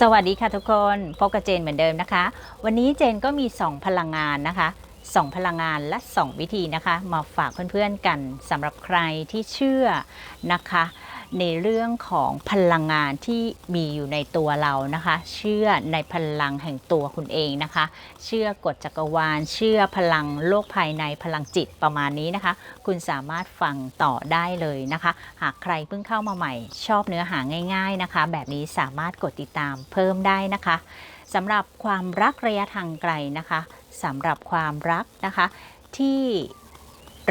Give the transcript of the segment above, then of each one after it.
สวัสดีค่ะทุกคนพบกับเจนเหมือนเดิมนะคะ วันนี้เจนก็มี 2 พลังงานนะคะ2พลังงานและ 2 วิธีนะคะ มาฝากเพื่อนๆกันสำหรับใครที่เชื่อนะคะ ในเรื่องของพลังงานที่มีอยู่ในตัวเรานะคะ เชื่อในพลังแห่งตัวคุณเองนะคะ เชื่อกฎจักรวาล เชื่อพลังโลกภายในพลังจิตประมาณนี้นะคะ คุณสามารถฟังต่อได้เลยนะคะ หากใครเพิ่งเข้ามาใหม่ ชอบเนื้อหาง่าย ๆนะคะ แบบนี้สามารถกดติดตามเพิ่มได้นะคะสำหรับความรักระยะทางไกลนะคะสำหรับความรักนะคะที่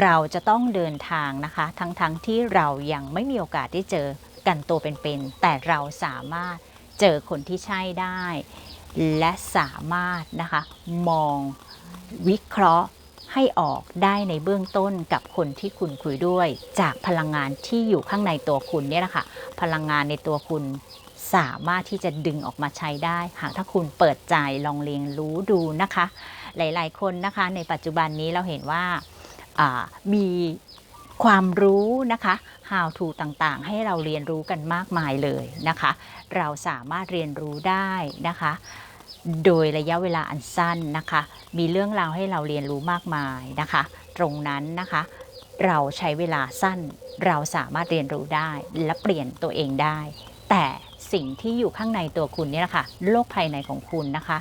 เราจะต้องเดินทางนะคะ ทั้งๆทที่เรายังไม่มีโอกาสได้เจอกันตัวเป็นๆแต่เราสามารถเจอคนที่ใช่ได้ และสามารถนะคะมองวิเคราะห์ให้ออกได้ในเบื้องต้นกับคนที่คุณคุยด้วย จากพลังงานที่อยู่ข้างในตัวคุณเนี่ยแหละค่ะพลังงานในตัวคุณสามารถที่จะดึงออกมาใช้ได้ หากถ้าคุณเปิดใจลองเรียนรู้ดูนะคะ หลายๆ คนนะคะในปัจจุบันนี้เราเห็นว่า มีความรู้นะคะ how to ต่างๆ ให้เราเรียนรู้กันมากมายเลยนะคะ เราสามารถเรียนรู้ได้นะคะ โดยระยะเวลาอันสั้นนะคะ มีเรื่องราวให้เราเรียนรู้มากมายนะคะ ตรงนั้นนะคะ เราใช้เวลาสั้น เราสามารถเรียนรู้ได้และเปลี่ยนตัวเองได้ แต่สิ่งที่อยู่ข้างในตัวคุณเนี่ยแหละค่ะโลกภายในของคุณนะคะ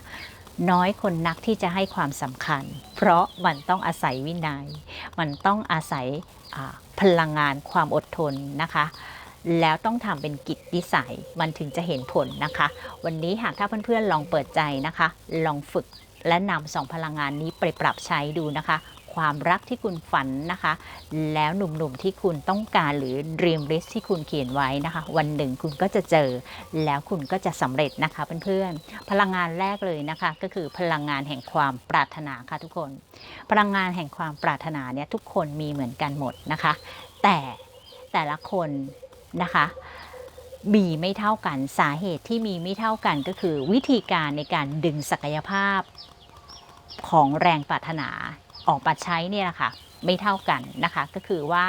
น้อยคนนักที่จะให้ความสำคัญ เพราะมันต้องอาศัยวินัย มันต้องอาศัยพลังงานความอดทนนะคะ แล้วต้องทำเป็นกิจนิสัยมันถึงจะเห็นผลนะคะ วันนี้หากถ้าเพื่อนๆลองเปิดใจนะคะ ลองฝึกและนำสองพลังงานนี้ไปปรับใช้ดูนะคะ ความรักที่คุณฝันนะคะ แล้วหนุ่มๆที่คุณต้องการหรือ dream list ที่คุณเขียนไว้นะคะ วันหนึ่งคุณก็จะเจอ แล้วคุณก็จะสำเร็จนะคะเพื่อนๆพลังงานแรกเลยนะคะ ก็คือพลังงานแห่งความปรารถนาค่ะทุกคน พลังงานแห่งความปรารถนาเนี่ยทุกคนมีเหมือนกันหมดนะคะ แต่แต่ละคนนะคะมีไม่เท่ากันสาเหตุที่มีไม่เท่ากันก็คือวิธีการในการดึงศักยภาพของแรงปรารถนา ออกมาใช้เนี่ยนะคะไม่เท่ากันนะคะ ก็คือว่า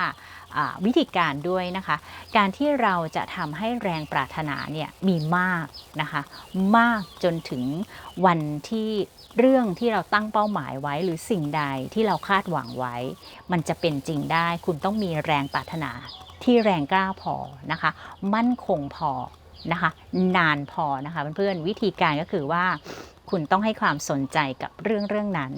อ่าวิธีการด้วยนะคะ การที่เราจะทำให้แรงปรารถนาเนี่ยมีมากนะคะ มากจนถึงวันที่เรื่องที่เราตั้งเป้าหมายไว้ หรือสิ่งใดที่เราคาดหวังไว้ มันจะเป็นจริงได้ คุณต้องมีแรงปรารถนาที่แรงกล้าพอนะคะ มั่นคงพอนะคะ นานพอนะคะเพื่อนๆวิธีการก็คือว่าคุณต้องให้ความสนใจกับเรื่องเรื่องนั้น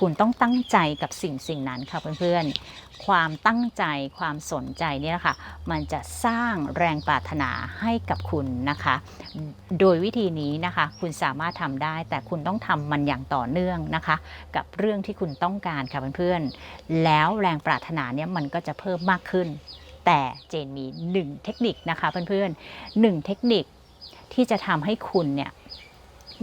คุณต้องตั้งใจกับสิ่งสิ่งนั้นค่ะเพื่อนๆ ความตั้งใจความสนใจเนี่ยแหละค่ะมันจะสร้างแรงปรารถนาให้กับคุณนะคะ โดยวิธีนี้นะคะ คุณสามารถทำได้ แต่คุณต้องทำมันอย่างต่อเนื่องนะคะ กับเรื่องที่คุณต้องการค่ะเพื่อนๆ แล้วแรงปรารถนาเนี่ยมันก็จะเพิ่มมากขึ้น แต่เจนมีหนึ่งเทคนิคนะคะเพื่อนๆหนึ่งเทคนิคที่จะทำให้คุณเนี่ย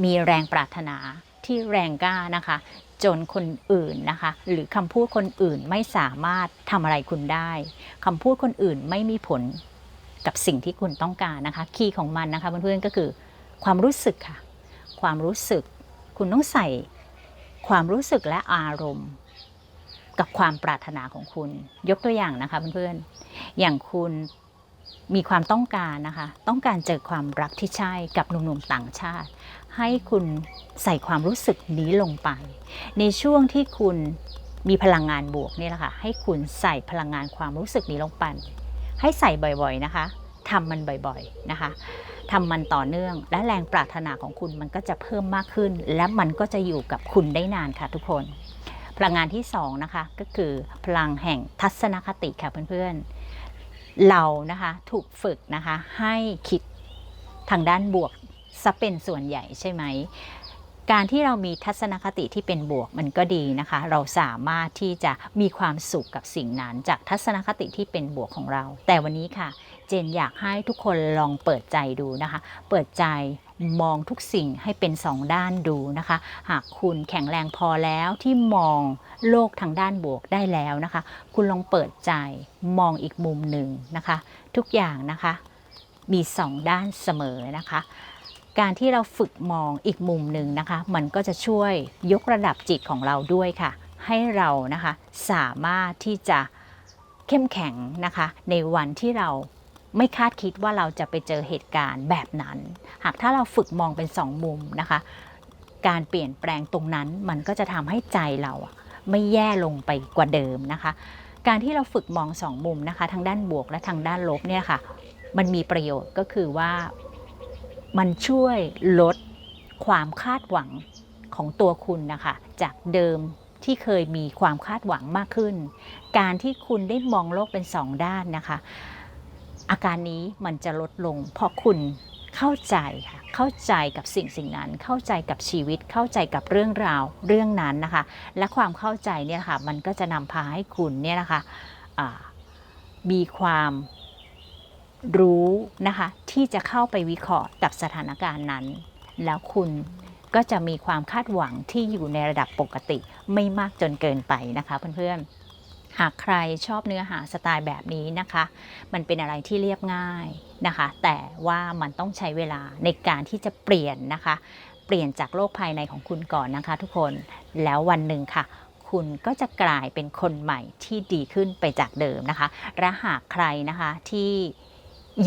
มีแรงปรารถนาที่แรงกล้านะคะ จนคนอื่นนะคะ หรือคำพูดคนอื่นไม่สามารถทำอะไรคุณได้คำพูดคนอื่นไม่มีผลกับสิ่งที่คุณต้องการนะคะ คีย์ของมันนะคะเพื่อนๆก็คือ ความรู้สึกค่ะ ความรู้สึกคุณต้องใส่ความรู้สึกและอารมณ์ กับความปรารถนาของคุณ ยกตัวอย่างนะคะเพื่อนๆอย่างคุณมีความต้องการนะคะ ต้องการเจอความรักที่ใช่กับหนุ่มๆต่างชาติ ให้คุณใส่ความรู้สึกนี้ลงไป ในช่วงที่คุณมีพลังงานบวกนี่แหละค่ะให้คุณใส่พลังงานความรู้สึกนี้ลงไปให้ใส่บ่อยๆนะคะทำมันบ่อยๆนะคะทำมันต่อเนื่องและแรงปรารถนาของคุณมันก็จะเพิ่มมากขึ้น และมันก็จะอยู่กับคุณได้นานค่ะทุกคน พลังงานที่สองนะคะก็คือพลังแห่งทัศนคติค่ะเพื่อนๆเรานะคะถูกฝึกนะคะให้คิดทางด้านบวก ซะเป็นส่วนใหญ่ใช่ไหม การที่เรามีทัศนคติที่เป็นบวกมันก็ดีนะคะ เราสามารถที่จะมีความสุขกับสิ่งนั้นจากทัศนคติที่เป็นบวกของเรา แต่วันนี้ค่ะ เจนอยากให้ทุกคนลองเปิดใจดูนะคะ เปิดใจมองทุกสิ่งให้เป็นสองด้านดูนะคะ หากคุณแข็งแรงพอแล้วที่มองโลกทางด้านบวกได้แล้วนะคะ คุณลองเปิดใจมองอีกมุมหนึ่งนะคะ ทุกอย่างนะคะ มีสองด้านเสมอนะคะ การที่เราฝึกมองอีกมุมหนึ่งนะคะ มันก็จะช่วยยกระดับจิตของเราด้วยค่ะ ให้เรานะคะสามารถที่จะเข้มแข็งนะคะ ในวันที่เราไม่คาดคิดว่าเราจะไปเจอเหตุการณ์แบบนั้น หากถ้าเราฝึกมองเป็นสองมุมนะคะ การเปลี่ยนแปลงตรงนั้นมันก็จะทำให้ใจเราไม่แย่ลงไปกว่าเดิมนะคะ การที่เราฝึกมองสองมุมนะคะ ทางด้านบวกและทางด้านลบเนี่ยค่ะ มันมีประโยชน์ก็คือว่า มันช่วยลดความคาดหวังของตัวคุณนะคะ จากเดิมที่เคยมีความคาดหวังมากขึ้น การที่คุณได้มองโลกเป็นสองด้านนะคะ อาการนี้มันจะลดลง เพราะคุณเข้าใจค่ะ เข้าใจกับสิ่งสิ่งนั้น เข้าใจกับชีวิต เข้าใจกับเรื่องราวเรื่องนั้นนะคะ และความเข้าใจเนี่ยค่ะ มันก็จะนำพาให้คุณเนี่ยนะคะอ่ามีความ รู้นะคะที่จะเข้าไปวิเคราะห์กับสถานการณ์นั้น แล้วคุณก็จะมีความคาดหวังที่อยู่ในระดับปกติไม่มากจนเกินไปนะคะเพื่อนๆ หากใครชอบเนื้อหาสไตล์แบบนี้นะคะ มันเป็นอะไรที่เรียบง่ายนะคะ แต่ว่ามันต้องใช้เวลาในการที่จะเปลี่ยนนะคะ เปลี่ยนจากโลกภายในของคุณก่อนนะคะ ทุกคนแล้ววันหนึ่งค่ะคุณก็จะกลายเป็นคนใหม่ที่ดีขึ้นไปจากเดิมนะคะ และหากใครนะคะที่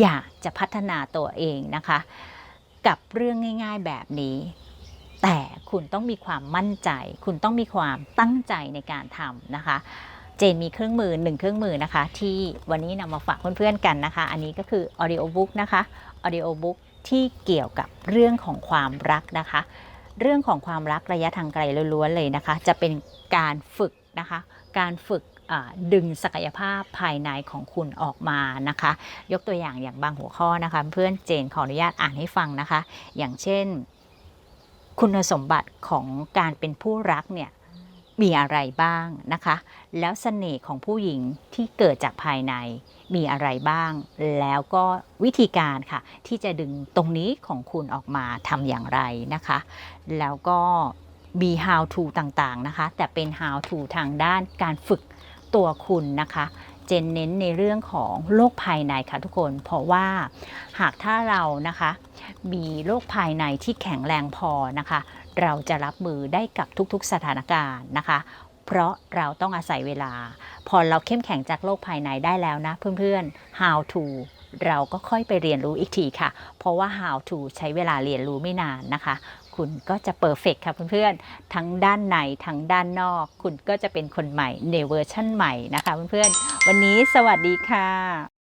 อยากจะพัฒนาตัวเองนะคะ กับเรื่องง่าย ๆแบบนี้ แต่คุณต้องมีความมั่นใจ คุณต้องมีความตั้งใจในการทำนะคะ เจนมีเครื่องมือหนึ่งเครื่องมือนะคะ ที่วันนี้นำมาฝากเพื่อนๆกันนะคะ อันนี้ก็คือ audio book นะคะ audio book ที่เกี่ยวกับเรื่องของความรักนะคะ เรื่องของความรักระยะทางไกลล้วนๆเลยนะคะ จะเป็นการฝึกนะคะ การฝึก ดึงศักยภาพภายในของคุณออกมานะคะ ยกตัวอย่างอย่างบางหัวข้อนะคะ เพื่อนเจนขออนุญาตอ่านให้ฟังนะคะ อย่างเช่น คุณสมบัติของการเป็นผู้รักเนี่ยมีอะไรบ้างนะคะ แล้วเสน่ห์ของผู้หญิงที่เกิดจากภายในมีอะไรบ้าง แล้วก็วิธีการค่ะ ที่จะดึงตรงนี้ของคุณออกมาทำอย่างไรนะคะ แล้วก็มี how to ต่างๆนะคะ แต่เป็น how to ทางด้านการฝึก ตัวคุณนะคะเจนเน้นในเรื่องของโลกภายในค่ะทุกคน เพราะว่าหากถ้าเรานะคะมีโลกภายในที่แข็งแรงพอนะคะ เราจะรับมือได้กับทุกๆสถานการณ์นะคะ เพราะเราต้องอาศัยเวลา พอเราเข้มแข็งจากโลกภายในได้แล้วนะเพื่อนๆ how to เราก็ค่อยไปเรียนรู้อีกทีค่ะ เพราะว่า how to ใช้เวลาเรียนรู้ไม่นานนะคะ คุณก็จะเปอร์เฟกค่ะเพื่อนๆ ทั้งด้านในทั้งด้านนอก คุณก็จะเป็นคนใหม่ในเวอร์ชั่นใหม่นะคะเพื่อนๆ วันนี้สวัสดีค่ะ